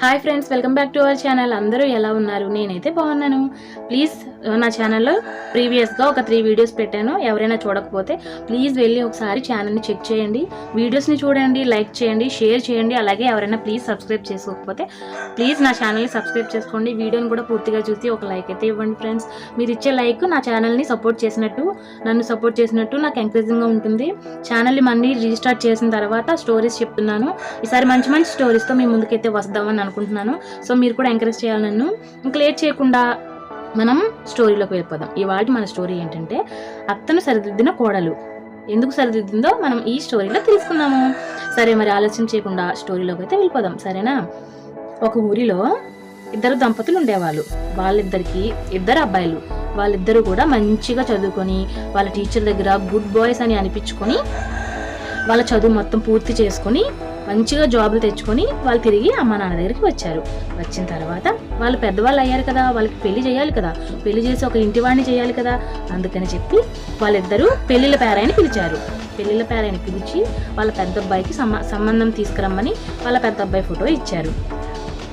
Hi friends welcome back to our channel. అందరూ ఎలా ఉన్నారు? నేనైతే బాగున్నాను. ప్లీజ్ నా ఛానల్లో ప్రీవియస్గా ఒక త్రీ వీడియోస్ పెట్టాను. ఎవరైనా చూడకపోతే ప్లీజ్ వెళ్ళి ఒకసారి ఛానల్ని చెక్ చేయండి. వీడియోస్ని చూడండి లైక్ చేయండి షేర్ చేయండి. అలాగే ఎవరైనా ప్లీజ్ సబ్స్క్రైబ్ చేసుకోకపోతే ప్లీజ్ నా ఛానల్ని సబ్స్క్రైబ్ చేసుకోండి. వీడియోని కూడా పూర్తిగా చూసి ఒక లైక్ అయితే ఇవ్వండి ఫ్రెండ్స్. మీరు ఇచ్చే లైక్ నా ఛానల్ని సపోర్ట్ చేసినట్టు నన్ను సపోర్ట్ చేసినట్టు నాకు ఎంకరేజింగ్గా ఉంటుంది. ఛానల్ని మళ్ళీ రీస్టార్ట్ చేసిన తర్వాత స్టోరీస్ చెప్తున్నాను. ఈసారి మంచి మంచి స్టోరీస్తో మీ ముందుకైతే వస్తామని అనుకుంటున్నాను. సో మీరు కూడా ఎంకరేజ్ చేయాలి నన్ను. ఇంకా లేట్ చేయకుండా మనం స్టోరీలోకి వెళ్ళిపోదాం. ఇవాటి మన స్టోరీ ఏంటంటే అత్తను సరిదిద్దిన కోడలు. ఎందుకు సరిదిద్దిందో మనం ఈ స్టోరీలో తెలుసుకుందాము. సరే మరి ఆలస్యం చేయకుండా స్టోరీలోకి అయితే వెళ్ళిపోదాం. సరేనా? ఒక ఊరిలో ఇద్దరు దంపతులు ఉండేవాళ్ళు. వాళ్ళిద్దరికి ఇద్దరు అబ్బాయిలు. వాళ్ళిద్దరూ కూడా మంచిగా చదువుకొని వాళ్ళ టీచర్ దగ్గర గుడ్ బాయ్స్ అని అనిపించుకొని వాళ్ళ చదువు మొత్తం పూర్తి చేసుకొని మంచిగా జాబులు తెచ్చుకొని వాళ్ళు తిరిగి అమ్మ నాన్న దగ్గరికి వచ్చారు. వచ్చిన తర్వాత వాళ్ళు పెద్దవాళ్ళు అయ్యారు కదా వాళ్ళకి పెళ్ళి చేయాలి కదా పెళ్ళి చేసి ఒక ఇంటి వాడిని చేయాలి కదా అందుకని చెప్పి వాళ్ళిద్దరూ పెళ్ళిళ్ళ పేరాయని పిలిచారు. పెళ్ళిళ్ళ పేరాయని పిలిచి వాళ్ళ పెద్ద అబ్బాయికి సంబంధం తీసుకురమ్మని వాళ్ళ పెద్ద అబ్బాయి ఫోటో ఇచ్చారు.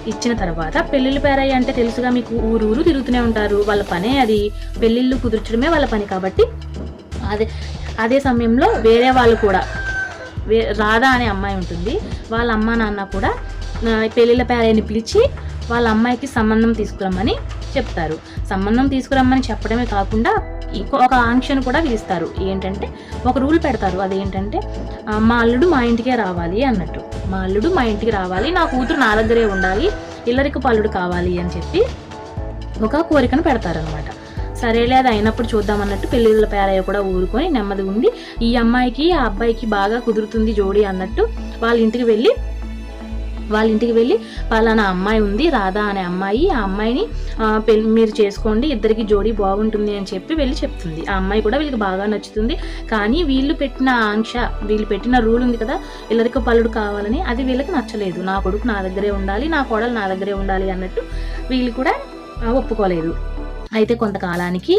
ఇచ్చిన తర్వాత పెళ్ళిళ్ళు పేరాయి అంటే తెలుసుగా మీకు ఊరు ఊరు తిరుగుతూనే ఉంటారు వాళ్ళ పనే అది. పెళ్ళిళ్ళు కుదుర్చడమే వాళ్ళ పని కాబట్టి అదే అదే సమయంలో వేరే వాళ్ళు కూడా రాధా అనే అమ్మాయి ఉంటుంది. వాళ్ళ అమ్మ నాన్న కూడా పెళ్ళిళ్ళ పేరైని పిలిచి వాళ్ళ అమ్మాయికి సంబంధం తీసుకురమ్మని చెప్తారు. సంబంధం తీసుకురమ్మని చెప్పడమే కాకుండా ఇంకో ఒక ఆంక్షను కూడా విధిస్తారు. ఏంటంటే ఒక రూల్ పెడతారు. అదేంటంటే మా అల్లుడు మా ఇంటికే రావాలి అన్నట్టు. మా అల్లుడు మా ఇంటికి రావాలి. నా కూతురు నా దగ్గరే ఉండాలి. ఇల్లరికి పల్లుడు కావాలి అని చెప్పి ఒక కోరికను పెడతారనమాట సరేలే అది అయినప్పుడు చూద్దాం అన్నట్టు పెళ్ళిళ్ళ పేరయ్య కూడా ఊరుకొని నెమ్మది ఉండి ఈ అమ్మాయికి ఆ అబ్బాయికి బాగా కుదురుతుంది జోడి అన్నట్టు వాళ్ళ ఇంటికి వెళ్ళి వాళ్ళ ఇంటికి వెళ్ళి పలానా అమ్మాయి ఉంది రాధా అనే అమ్మాయి ఆ అమ్మాయిని పెళ్ళి మీరు చేసుకోండి ఇద్దరికి జోడీ బాగుంటుంది అని చెప్పి వెళ్ళి చెప్తుంది. ఆ అమ్మాయి కూడా వీళ్ళకి బాగా నచ్చుతుంది. కానీ వీళ్ళు పెట్టిన ఆంక్ష వీళ్ళు పెట్టిన రూల్ ఉంది కదా ఇల్లరికి పలుడు కావాలని అది వీళ్ళకి నచ్చలేదు. నా కొడుకు నా దగ్గరే ఉండాలి నా కోడలు నా దగ్గరే ఉండాలి అన్నట్టు వీళ్ళు కూడా ఒప్పుకోలేదు. అయితే కొంతకాలానికి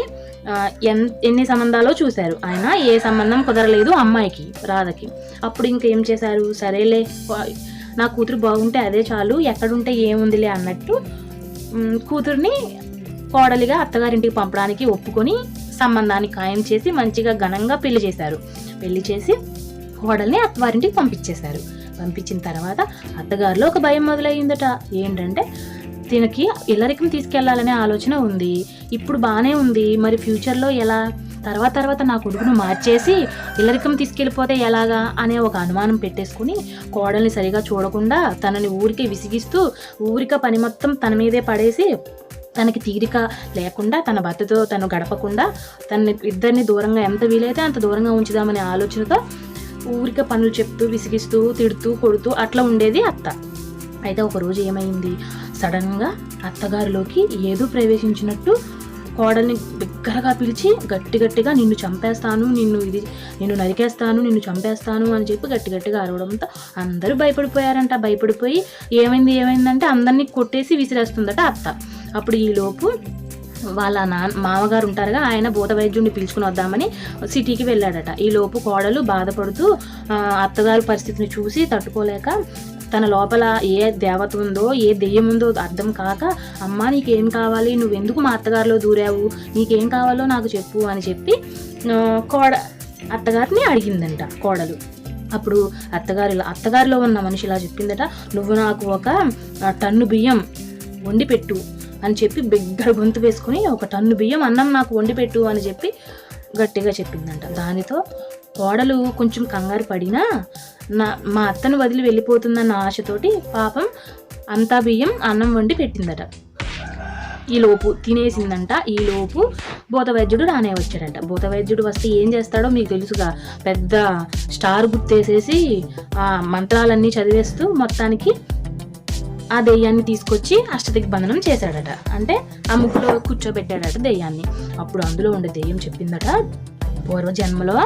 ఎన్ ఎన్ని సంబంధాలో చూశారు? ఆయన ఏ సంబంధం కుదరలేదు అమ్మాయికి రాధకి. అప్పుడు ఇంకేం చేశారు? సరేలే నా కూతురు బాగుంటే అదే చాలు ఎక్కడుంటే ఏముందిలే అన్నట్టు కూతుర్ని కోడలిగా అత్తగారింటికి పంపడానికి ఒప్పుకొని సంబంధాన్ని ఖాయం చేసి మంచిగా ఘనంగా పెళ్ళి చేశారు. పెళ్ళి చేసి కోడల్ని అత్తవారింటికి పంపించేశారు. పంపించిన తర్వాత అత్తగారిలో ఒక భయం మొదలయ్యిందట ఏంటంటే దీనికి ఇల్లరికం తీసుకెళ్ళాలనే ఆలోచన ఉంది. ఇప్పుడు బాగానే ఉంది. మరి ఫ్యూచర్లో ఎలా? తర్వాత తర్వాత నా కొడుకును మార్చేసి ఇల్లరికం తీసుకెళ్ళిపోతే ఎలాగా? అనే ఒక అనుమానం పెట్టేసుకుని కోడల్ని సరిగా చూడకుండా తనని ఊరికే విసిగిస్తూ ఊరిక పని మొత్తం తన మీదే పడేసి తనకి తీరిక లేకుండా తన భర్తతో తను గడపకుండా తన ఇద్దరిని దూరంగా ఎంత వీలైతే అంత దూరంగా ఉంచుదామనే ఆలోచనతో ఊరిక పనులు చెప్తూ విసిగిస్తూ తిడుతూ కొడుతూ అట్లా ఉండేది అత్త. అయితే ఒక రోజు ఏమైంది? సడన్గా అత్తగారిలోకి ఏదో ప్రవేశించినట్టు కోడల్ని బిగ్గరగా పిలిచి గట్టి గట్టిగా నిన్ను చంపేస్తాను నిన్ను ఇది నిన్ను నరికేస్తాను నిన్ను చంపేస్తాను అని చెప్పి గట్టి గట్టిగా అరవడంతో అందరూ భయపడిపోయారంట. భయపడిపోయి ఏమైంది ఏమైందంటే అందరినీ కొట్టేసి విసిరేస్తుందట అత్త. అప్పుడు ఈలోపు వాళ్ళ నాన్న మామగారు ఉంటారుగా ఆయన భూత వైద్యుడిని పిలుచుకుని వద్దామని సిటీకి వెళ్ళాడట. ఈ లోపు కోడలు బాధపడుతూ అత్తగారు అత్తగారి పరిస్థితిని చూసి తట్టుకోలేక తన లోపల ఏ దేవత ఉందో ఏ దెయ్యం ఉందో అర్థం కాక అమ్మా నీకేం కావాలి? నువ్వెందుకు మా అత్తగారిలో దూరావు? నీకేం కావాలో నాకు చెప్పు అని చెప్పి కోడ అత్తగారిని అడిగిందంట కోడలు. అప్పుడు అత్తగారి అత్తగారిలో ఉన్న మనిషి ఇలా చెప్పిందట నువ్వు నాకు ఒక టన్ను బియ్యం వండి పెట్టు అని చెప్పి బిగ్గర గొంతు వేసుకుని ఒక టన్ను బియ్యం అన్నం నాకు వండి పెట్టు అని చెప్పి గట్టిగా చెప్పిందంట. దానితో కోడలు కొంచెం కంగారు పడినా నా మా అత్తను వదిలి వెళ్ళిపోతుందన్న ఆశతోటి పాపం అంతా బియ్యం అన్నం వండి పెట్టిందట. ఈ లోపు తినేసిందంట. ఈ లోపు భూత వైద్యుడు రానే వచ్చాడంట. భూత వైద్యుడు వస్తే ఏం చేస్తాడో మీకు తెలుసుగా. పెద్ద స్టార్ గుర్తేసేసి ఆ మంత్రాలన్నీ చదివేస్తూ మొత్తానికి ఆ దెయ్యాన్ని తీసుకొచ్చి అష్టదిగ్బంధనం చేశాడట. అంటే ఆ ముగ్గులో కూర్చోబెట్టాడట దెయ్యాన్ని. అప్పుడు అందులో ఉండే దెయ్యం చెప్పిందట పూర్వజన్మలో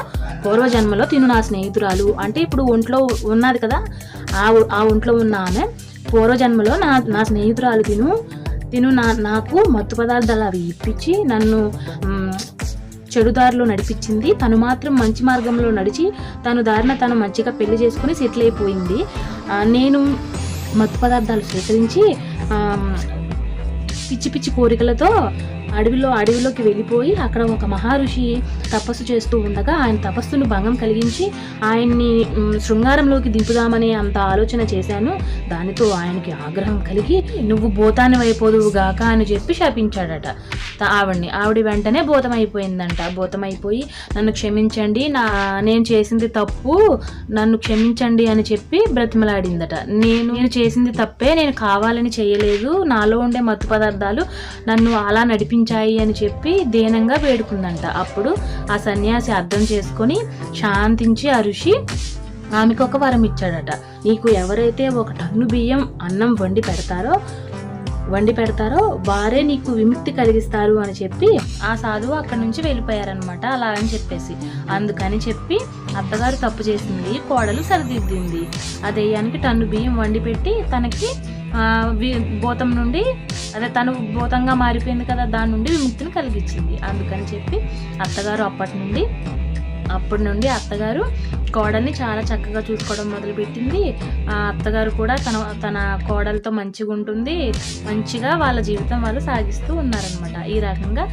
పూర్వజన్మలో తిను నా స్నేహితురాలు. అంటే ఇప్పుడు ఒంట్లో ఉన్నది కదా ఆ ఆ ఒంట్లో ఉన్న ఆమె పూర్వజన్మలో నా నా స్నేహితురాలు తిను తిను నా నాకు మత్తు పదార్థాలు అవి ఇప్పించి నన్ను చెడుదారిలో నడిపించింది. తను మాత్రం మంచి మార్గంలో నడిచి తను దారిన తను మంచిగా పెళ్ళి చేసుకుని సెటిల్ అయిపోయింది. నేను మత్తు పదార్థాలు స్వీకరించి పిచ్చి పిచ్చి కోరికలతో అడవిలో అడవిలోకి వెళ్ళిపోయి అక్కడ ఒక మహర్షి తపస్సు చేస్తూ ఉండగా ఆయన తపస్సును భంగం కలిగించి ఆయన్ని శృంగారంలోకి దింపుదామనే అంత ఆలోచన చేశాను. దానితో ఆయనకి ఆగ్రహం కలిగి నువ్వు భూతాన్ని అయిపోదువు గాక అని చెప్పి శపించాడట. ఆవిడ్ని ఆవిడ వెంటనే భూతమైపోయిందంట. భూతమైపోయి నన్ను క్షమించండి నా నేను చేసింది తప్పు నన్ను క్షమించండి అని చెప్పి బ్రతిమలాడిందట. నేను నేను చేసింది తప్పే నేను కావాలని చేయలేదు. నాలో ఉండే మత్తు పదార్థాలు నన్ను అలా నడిపించాయి అని చెప్పి దీనంగా వేడుకుందంట. అప్పుడు ఆ సన్యాసి అర్థం చేసుకొని శాంతించి ఆ ఋషి ఆమెకు ఒక వరం ఇచ్చాడట. నీకు ఎవరైతే ఒక టన్ను బియ్యం అన్నం వండి పెడతారో వండి పెడతారో వారే నీకు విముక్తి కలిగిస్తారు అని చెప్పి ఆ సాధువు అక్కడి నుంచి వెళ్ళిపోయారనమాట అలా అని చెప్పేసి. అందుకని చెప్పి అత్తగారు తప్పు చేసింది కోడలు సరిదిద్దింది. ఆ దెయ్యానికి టన్ను బియ్యం వండి పెట్టి తనకి భూతం నుండి అదే తను భూతంగా మారిపోయింది కదా దాని నుండి విముక్తిని కలిగించింది. అందుకని చెప్పి అత్తగారు అప్పటి నుండి అప్పటి నుండి అత్తగారు కోడల్ని చాలా చక్కగా చూసుకోవడం మొదలుపెట్టింది. ఆ అత్తగారు కూడా తన తన కోడలతో మంచిగా ఉంటుంది. మంచిగా వాళ్ళ జీవితం వాళ్ళు సాగిస్తూ ఉన్నారనమాట ఈ రకంగా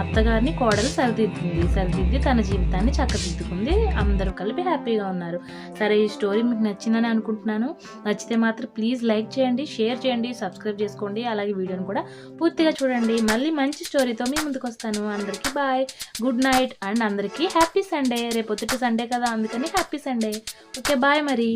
అత్తగారిని కోడలు సరిదిద్దింది. సరిదిద్ది తన జీవితాన్ని చక్కదిద్దుకుంది. అందరూ కలిపి హ్యాపీగా ఉన్నారు. సరే ఈ స్టోరీ మీకు నచ్చిందని అనుకుంటున్నాను. నచ్చితే మాత్రం ప్లీజ్ లైక్ చేయండి షేర్ చేయండి సబ్స్క్రైబ్ చేసుకోండి. అలాగే వీడియోని కూడా పూర్తిగా చూడండి. మళ్ళీ మంచి స్టోరీతో మీ ముందుకు వస్తాను అందరికీ బాయ్ గుడ్ నైట్ అండ్ అందరికీ హ్యాపీ సండే. రేపు పొద్దుట సండే కదా అందుకని హ్యాపీ సండే. ఓకే బాయ్ మరి.